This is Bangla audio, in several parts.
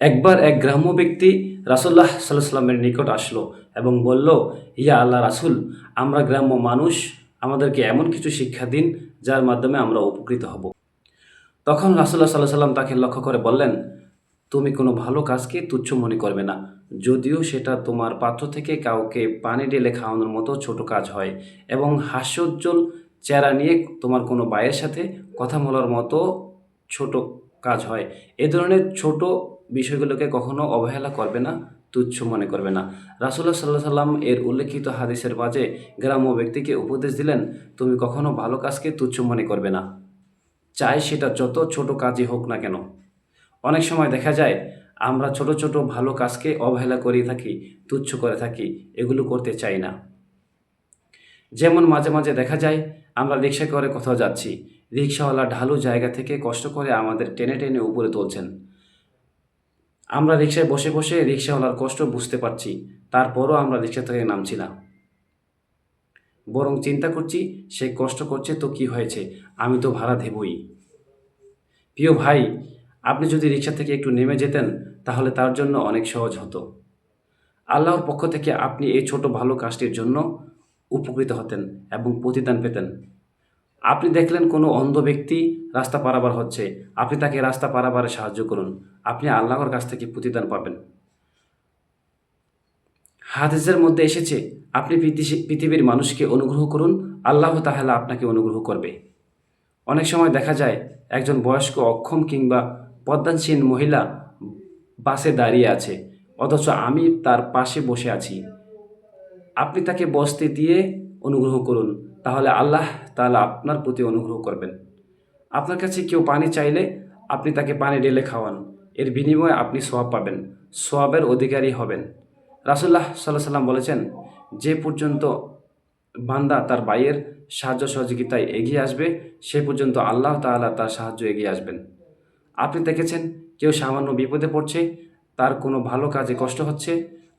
একবার এক গ্রাম্য ব্যক্তি রাসুল্লাহ সাল্লাহ সাল্লামের নিকট আসলো এবং বলল, ইয়া আল্লাহ রাসুল, আমরা গ্রাম্য মানুষ, আমাদেরকে এমন কিছু শিক্ষা দিন যার মাধ্যমে আমরা উপকৃত হব। তখন রাসুল্লাহ সাল্লাহ সাল্লাম তাকে লক্ষ্য করে বললেন, তুমি কোনো ভালো কাজকে তুচ্ছ মনে করবে না, যদিও সেটা তোমার পাত্র থেকে কাউকে পানি ঢেলে খাওয়ানোর মতো ছোট কাজ হয় এবং হাস্যোজ্জ্বল চেহারা নিয়ে তোমার কোনো বায়ের সাথে কথা বলার মতো ছোট কাজ হয়। এ ধরনের ছোট বিষয়গুলোকে কখনো অবহেলা করবে না, তুচ্ছ মনে করবে না। রাসুল্লাহ সাল্লাহ সাল্লাম এর উল্লেখিত হাদিসের মাঝে গ্রাম্য ব্যক্তিকে উপদেশ দিলেন, তুমি কখনো ভালো কাজকে তুচ্ছ মনে করবে না। চাই সেটা যত ছোট কাজই হোক না কেন। অনেক সময় দেখা যায়, আমরা ছোট ছোট ভালো কাজকে অবহেলা করে থাকি, তুচ্ছ করে থাকি, এগুলো করতে চাই না। যেমন মাঝে মাঝে দেখা যায়, আমরা রিক্সা করে কোথাও যাচ্ছি। রিক্সাওয়ালা ঢালু জায়গা থেকে কষ্ট করে আমাদের টেনে টেনে উপরে তুলছেন। আমরা রিক্সায় বসে বসে রিক্সাওয়ালার কষ্ট বুঝতে পারছি, তারপরও আমরা রিক্সা থেকে নামছি না। বরং চিন্তা করছি, সে কষ্ট করছে তো কি হয়েছে? আমি তো ভাড়া দেবই। প্রিয় ভাই, আপনি যদি রিক্সা থেকে একটু নেমে যেতেন, তাহলে তার জন্য অনেক সহজ হতো। আল্লাহর পক্ষ থেকে আপনি এই ছোট ভালো কাজটির জন্য উপকৃত হতেন এবং প্রতিদান পেতেন। আপনি দেখলেন কোনো অন্ধ ব্যক্তি রাস্তা পারাবার হচ্ছে। আপনি তাকে রাস্তা পারাবারে সাহায্য করুন। আপনি আল্লাহর কাছ থেকে প্রতিদান পাবেন। হাদিসের মধ্যে এসেছে, আপনি পৃথিবীর মানুষকে অনুগ্রহ করুন, আল্লাহ তাহলে আপনাকে অনুগ্রহ করবে। অনেক সময় দেখা যায়, একজন বয়স্ক অক্ষম কিংবা পদ্মানসীন মহিলা বাসে দাঁড়িয়ে আছে, অথচ আমি তার পাশে বসে আছি। আপনি তাকে বসতে দিয়ে অনুগ্রহ করুন, তাহলে আল্লাহ তাহলে আপনার প্রতি অনুগ্রহ করবেন। আপনার কাছে কেউ পানি চাইলে আপনি তাকে পানি ঢেলে খাওয়ান, এর বিনিময়ে আপনি সোয়াব পাবেন সোয়াবের অধিকারী হবেন। রাসুল্লাহ সাল্লাহ সাল্লাম বলেছেন, যে পর্যন্ত বান্দা তার ভাইয়ের সাহায্য সহযোগিতায় এগিয়ে আসবে, সে পর্যন্ত আল্লাহ তাআলা তার সাহায্য এগিয়ে আসবেন। আপনি দেখেছেন, কেউ সামান্য বিপদে পড়ছে, তার কোনো ভালো কাজে কষ্ট হচ্ছে,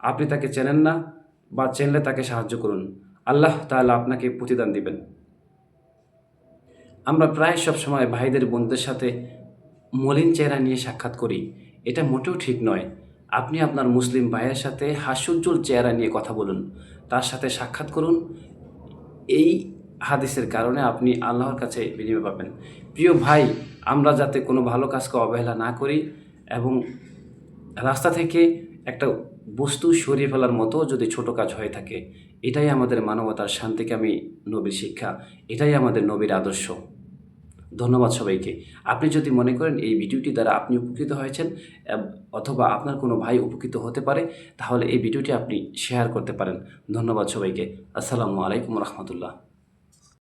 আপনি তাকে চেনেন না বা চেনলে তাকে সাহায্য করুন। আল্লাহ তাআলা আপনাকে প্রতিদান দিবেন। আমরা প্রায় সব সময় ভাইদের বোনদের সাথে মলিন চেহারা নিয়ে সাক্ষাৎ করি। এটা মোটেও ঠিক নয়। আপনি আপনার মুসলিম ভাইয়ের সাথে হাস্যোজ্জ্বল চেহারা নিয়ে কথা বলুন। তার সাথে সাক্ষাৎ করুন। এই হাদিসের কারণে আপনি আল্লাহর কাছে বিনিময় পাবেন। প্রিয় ভাই, আমরা যাতে কোনো ভালো কাজকে অবহেলা না করি এবং রাস্তা থেকে একটা বস্তু সরিয়ে ফেলার মতো যদি ছোট কাজ হয়ে থাকে, এটাই আমাদের মানবতার শান্তিকামী নবীর শিক্ষা, এটাই আমাদের নবীর আদর্শ। ধন্যবাদ সবাইকে। আপনি যদি মনে করেন এই ভিডিওটি দ্বারা আপনি উপকৃত হয়েছেন অথবা আপনার কোনো ভাই উপকৃত হতে পারে, তাহলে এই ভিডিওটি আপনি শেয়ার করতে পারেন। ধন্যবাদ সবাইকে। আসসালামু আলাইকুম রহমতুল্লাহ।